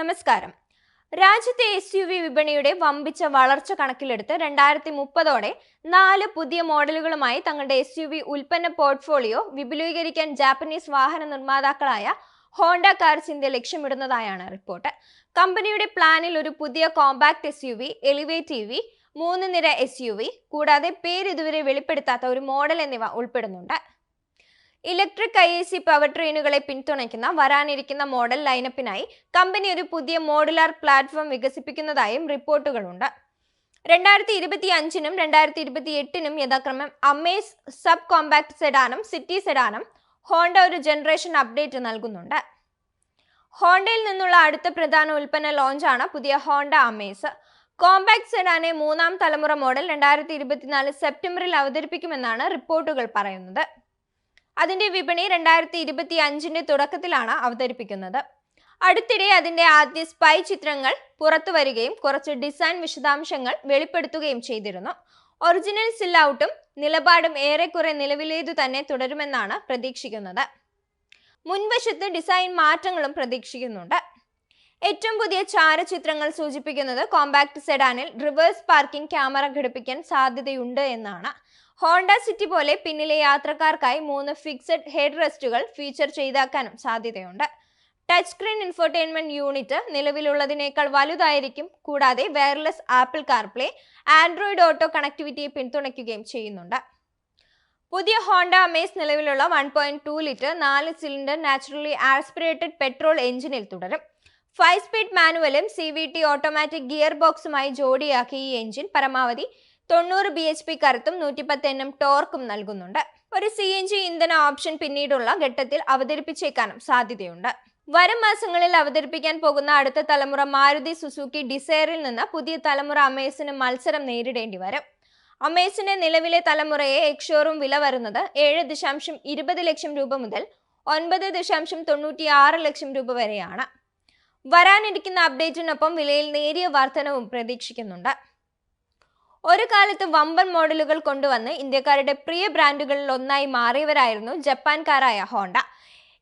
നമസ്കാരം. രാജ്യത്തെ S U V വിപണിയുടെ വമ്പിച്ച വളർച്ച കണക്കിലെടുത്ത് രണ്ടായിരത്തി മുപ്പതോടെ നാല് പുതിയ മോഡലുകളുമായി തങ്ങളുടെ എസ് യു വി ഉൽപ്പന്ന പോർട്ട്ഫോളിയോ വിപുലീകരിക്കാൻ ജാപ്പനീസ് വാഹന നിർമ്മാതാക്കളായ ഹോണ്ട കാർസ് ഇന്ത്യ ലക്ഷ്യമിടുന്നതായാണ് റിപ്പോർട്ട്. കമ്പനിയുടെ പ്ലാനിൽ ഒരു പുതിയ compact S U V Elevate V മൂന്ന് നിര എസ് യു വി കൂടാതെ പേര് ഇതുവരെ വെളിപ്പെടുത്താത്ത ഒരു മോഡൽ എന്നിവ ഉൾപ്പെടുന്നുണ്ട്. Electric I A C power ട്രെയിനുകളെ പിന്തുണയ്ക്കുന്ന വരാനിരിക്കുന്ന മോഡൽ ലൈനപ്പിനായി കമ്പനി ഒരു പുതിയ മോഡുലാർ പ്ലാറ്റ്ഫോം വികസിപ്പിക്കുന്നതായും റിപ്പോർട്ടുകളുണ്ട്. രണ്ടായിരത്തി ഇരുപത്തി അഞ്ചിനും രണ്ടായിരത്തി ഇരുപത്തി എട്ടിനും യഥാക്രമം അമേസ് സബ് കോമ്പാക്ട് സെഡാനും സിറ്റി സെഡാനും ഹോണ്ട ഒരു ജനറേഷൻ അപ്ഡേറ്റ് നൽകുന്നുണ്ട്. ഹോണ്ടയിൽ നിന്നുള്ള അടുത്ത പ്രധാന ഉൽപ്പന്ന ലോഞ്ചാണ് പുതിയ ഹോണ്ട അമേസ്. കോമ്പാക്ട് സെഡാനെ മൂന്നാം തലമുറ മോഡൽ രണ്ടായിരത്തി ഇരുപത്തിനാല് സെപ്റ്റംബറിൽ അവതരിപ്പിക്കുമെന്നാണ് റിപ്പോർട്ടുകൾ പറയുന്നത്. അതിന്റെ വിപണി രണ്ടായിരത്തി ഇരുപത്തി അഞ്ചിന്റെ തുടക്കത്തിലാണ് അവതരിപ്പിക്കുന്നത്. അടുത്തിടെ അതിന്റെ ആദ്യ സ്പൈ ചിത്രങ്ങൾ പുറത്തു വരികയും കുറച്ച് ഡിസൈൻ വിശദാംശങ്ങൾ വെളിപ്പെടുത്തുകയും ചെയ്തിരുന്നു. ഒറിജിനൽ സിൽ ഔട്ടും നിലപാടും ഏറെക്കുറെ നിലവിലേതു തന്നെ തുടരുമെന്നാണ് പ്രതീക്ഷിക്കുന്നത്. മുൻവശത്ത് ഡിസൈൻ മാറ്റങ്ങളും പ്രതീക്ഷിക്കുന്നുണ്ട്. ഏറ്റവും പുതിയ ചാരചിത്രങ്ങൾ സൂചിപ്പിക്കുന്നത് കോമ്പാക്ട് സെഡാനിൽ റിവേഴ്സ് പാർക്കിംഗ് ക്യാമറ ഘടിപ്പിക്കാൻ സാധ്യതയുണ്ട് എന്നാണ്. ഹോണ്ട സിറ്റി പോലെ പിന്നിലെ യാത്രക്കാർക്കായി മൂന്ന് ഫിക്സഡ് ഹെഡ് റെസ്റ്റുകൾ ഫീച്ചർ ചെയ്താക്കാനും സാധ്യതയുണ്ട്. ടച്ച് സ്ക്രീൻ ഇൻഫോർടൈൻമെന്റ് യൂണിറ്റ് നിലവിലുള്ളതിനേക്കാൾ വലുതായിരിക്കും കൂടാതെ wireless Apple CarPlay Android auto കണക്ടിവിറ്റിയെ പിന്തുണയ്ക്കുകയും ചെയ്യുന്നുണ്ട്. പുതിയ ഹോണ്ട അമേസ് നിലവിലുള്ള വൺ പോയിന്റ് ടു ലിറ്റർ നാല് സിലിണ്ടർ നാച്ചുറലി ആസ്പിറേറ്റഡ് പെട്രോൾ എഞ്ചിനിൽ തുടരും. Five speed മാനുവലും C V T automatic gear ബോക്സുമായി ജോഡിയാക്കി ഈ എഞ്ചിൻ പരമാവധി തൊണ്ണൂറ് ബി എച്ച് പി കരുത്തും നൂറ്റിപ്പത്ത് എൻ എം ടോർക്കും നൽകുന്നുണ്ട്. ഒരു സി എൻ ജി ഇന്ധന ഓപ്ഷൻ പിന്നീടുള്ള ഘട്ടത്തിൽ അവതരിപ്പിച്ചേക്കാനും സാധ്യതയുണ്ട്. വരും മാസങ്ങളിൽ അവതരിപ്പിക്കാൻ പോകുന്ന അടുത്ത തലമുറ മാരുതി സുസുക്കി ഡിസയറിൽ നിന്ന് പുതിയ തലമുറ അമേസിന് മത്സരം നേരിടേണ്ടി വരും. അമേസിന്റെ നിലവിലെ തലമുറയെ എക്സോറും വില വരുന്നത് ഏഴ് ദശാംശം ഇരുപത് ലക്ഷം രൂപ മുതൽ ഒൻപത് ദശാംശം തൊണ്ണൂറ്റി ആറ് ലക്ഷം രൂപ വരെയാണ്. വരാനിരിക്കുന്ന അപ്ഡേറ്റിനൊപ്പം വിലയിൽ നേരിയ വർധനവും പ്രതീക്ഷിക്കുന്നുണ്ട്. ഒരു കാലത്ത് വമ്പൻ മോഡലുകൾ കൊണ്ടുവന്ന് ഇന്ത്യക്കാരുടെ പ്രിയ ബ്രാൻഡുകളിൽ ഒന്നായി മാറിയവരായിരുന്നു ജപ്പാൻകാരായ ഹോണ്ട.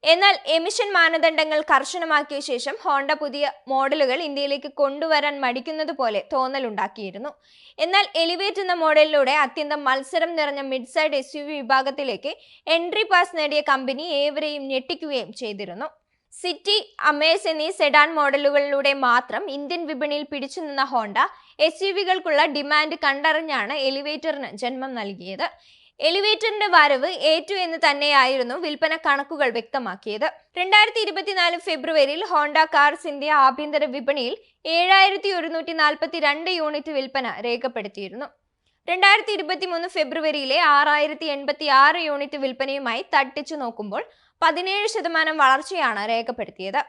എന്നാൽ എമിഷൻ മാനദണ്ഡങ്ങൾ കർശനമാക്കിയ ശേഷം ഹോണ്ട പുതിയ മോഡലുകൾ ഇന്ത്യയിലേക്ക് കൊണ്ടുവരാൻ മടിക്കുന്നത് പോലെ തോന്നലുണ്ടാക്കിയിരുന്നു. എന്നാൽ എലിവേറ്റ് എന്ന മോഡലിലൂടെ അത്യന്തം മത്സരം നിറഞ്ഞ മിഡ് സൈഡ് എസ് വിഭാഗത്തിലേക്ക് എൻട്രി പാസ് നേടിയ കമ്പനി ഏവരെയും ഞെട്ടിക്കുകയും ചെയ്തിരുന്നു. സിറ്റി അമേസ് എന്നീ സെഡാൻ മോഡലുകളിലൂടെ മാത്രം ഇന്ത്യൻ വിപണിയിൽ പിടിച്ചു നിന്ന ഹോണ്ട എസ് ഡിമാൻഡ് കണ്ടറിഞ്ഞാണ് എലിവേറ്ററിന് ജന്മം നൽകിയത്. എലിവേറ്ററിന്റെ വരവ് ഏറ്റു എന്ന് തന്നെയായിരുന്നു വിൽപ്പന കണക്കുകൾ വ്യക്തമാക്കിയത്. രണ്ടായിരത്തി ഇരുപത്തിനാല് ഫെബ്രുവരിയിൽ ഹോണ്ട കാർസ് ഇന്ത്യ ആഭ്യന്തര വിപണിയിൽ ഏഴായിരത്തി ഒരുന്നൂറ്റി നാൽപ്പത്തി രണ്ട് യൂണിറ്റ് വിൽപ്പന രേഖപ്പെടുത്തിയിരുന്നു. രണ്ടായിരത്തി ഇരുപത്തി മൂന്ന് ഫെബ്രുവരിയിലെ ആറായിരത്തി എൺപത്തി ആറ് യൂണിറ്റ് വിൽപ്പനയുമായി തട്ടിച്ചു നോക്കുമ്പോൾ പതിനേഴ് ശതമാനം വളർച്ചയാണ് രേഖപ്പെടുത്തിയത്.